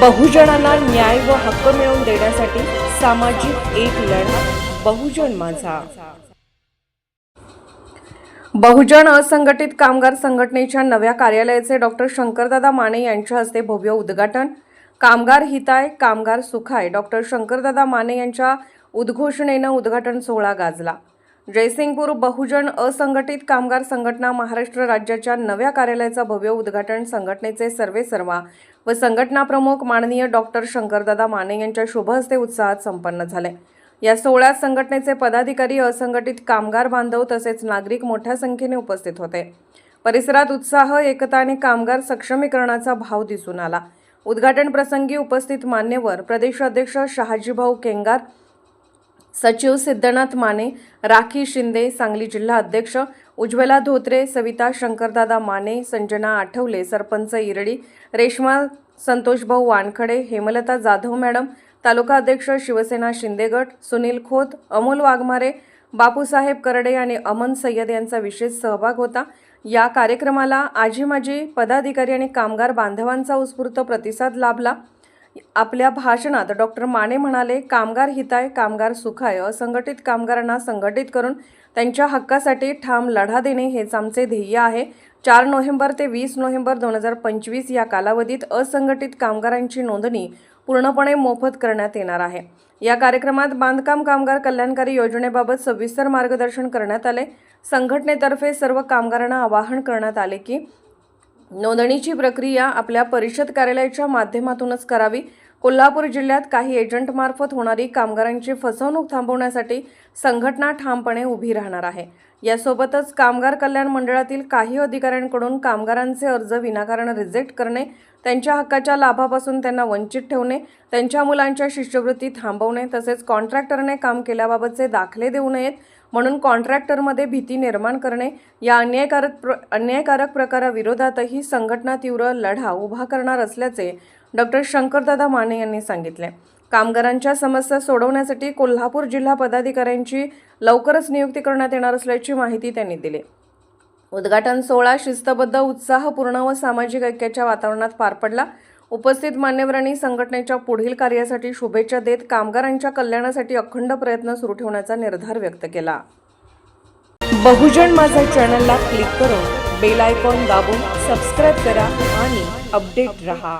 बहुजनांना न्याय व हक्क मिळवून देण्यासाठी सामाजिक एक लढा बहुजन माझा. बहुजन असंघटित कामगार संघटनेच्या नव्या कार्यालयाचे डॉक्टर शंकरदादा माने यांच्या हस्ते भव्य उद्घाटन. कामगार हिताय कामगार सुखाय डॉक्टर शंकरदादा माने यांच्या उद्घोषणेनं उद्घाटन सोहळा गाजला. जयसिंगपूर बहुजन असंघटित कामगार संघटना महाराष्ट्र राज्याच्या नव्या कार्यालयाचं भव्य उद्घाटन संघटनेचे सर्वेसर्वा व संघटना प्रमुख माननीय डॉक्टर शंकरदादा माने यांच्या शुभहस्ते उत्साहात संपन्न झाले. या सोहळ्यात संघटनेचे पदाधिकारी असंघटित कामगार बांधव तसेच नागरिक मोठ्या संख्येने उपस्थित होते. परिसरात उत्साह एकता आणि कामगार सक्षमीकरणाचा भाव दिसून आला. उद्घाटन प्रसंगी उपस्थित मान्यवर प्रदेशाध्यक्ष शहाजीभाऊ केंगार सचिव सिद्धनाथ माने राखी शिंदे सांगली जिल्हा अध्यक्ष उज्ज्वला धोत्रे सविता शंकरदादा माने संजना आठवले सरपंच इरडी रेश्मा संतोषभाऊ वानखडे हेमलता जाधव मॅडम तालुका अध्यक्ष शिवसेना शिंदेगट सुनील खोत अमोल वाघमारे बापूसाहेब करडे आणि अमन सय्यद यांचा विशेष सहभाग होता. या कार्यक्रमाला आजी माजी पदाधिकारी आणि कामगार बांधवांचा उत्स्फूर्त प्रतिसाद लाभला. आपल्या भाषणात डॉक्टर माने म्हणाले कामगार हिताय कामगार सुखाय. असंघटित कामगारांना संघटित करून त्यांच्या हक्कासाठी ठाम लढा देणे हेच आमचे ध्येय आहे. चार नोव्हेंबर ते वीस नोव्हेंबर दोन हजार पंचवीस या कालावधीत असंघटित कामगारांची नोंदणी पूर्णपणे मोफत करण्यात येणार आहे. या कार्यक्रमात बांधकाम कामगार कल्याणकारी योजनेबाबत सविस्तर मार्गदर्शन करण्यात आले. संघटनेतर्फे सर्व कामगारांना आवाहन करण्यात आले की नोंदणीची प्रक्रिया आपल्या परिषद कार्यालयाच्या माध्यमातूनच करावी. कोल्हापूर जिल्ह्यात काही एजंटमार्फत होणारी कामगारांची फसवणूक थांबवण्यासाठी संघटना ठामपणे उभी राहणार आहे. यासोबतच कामगार कल्याण मंडळातील काही अधिकाऱ्यांकडून कामगारांचे अर्ज विनाकारण रिजेक्ट करणे त्यांच्या हक्काच्या लाभापासून त्यांना वंचित ठेवणे त्यांच्या मुलांच्या शिष्यवृत्ती थांबवणे तसेच कॉन्ट्रॅक्टरने काम केल्याबाबतचे दाखले देऊ नयेत म्हणून कॉन्ट्रॅक्टरमध्ये भीती निर्माण करणे या अन्यायकारक प्र अन्यायकारक प्रकाराविरोधातही संघटना तीव्र लढा उभा करणार असल्याचे डॉक्टर शंकरदादा माने यांनी सांगितले. कामगारांच्या समस्या सोडवण्यासाठी कोल्हापूर जिल्हा पदाधिकाऱ्यांची लवकरच नियुक्ती करण्यात येणार असल्याची माहिती त्यांनी दिली. उद्घाटन सोहळा शिस्तबद्ध उत्साहपूर्ण व सामाजिक ऐक्याच्या वातावरणात पार पडला. उपस्थित मान्यवरांनी संघटनेच्या पुढील कार्यासाठी शुभेच्छा देत कामगारांच्या कल्याणासाठी अखंड प्रयत्न सुरू ठेवण्याचा निर्धार व्यक्त केला. बहुजन माझा चॅनलला क्लिक करून बेल आयकॉन दाबून सबस्क्राईब करा आणि अपडेट रहा.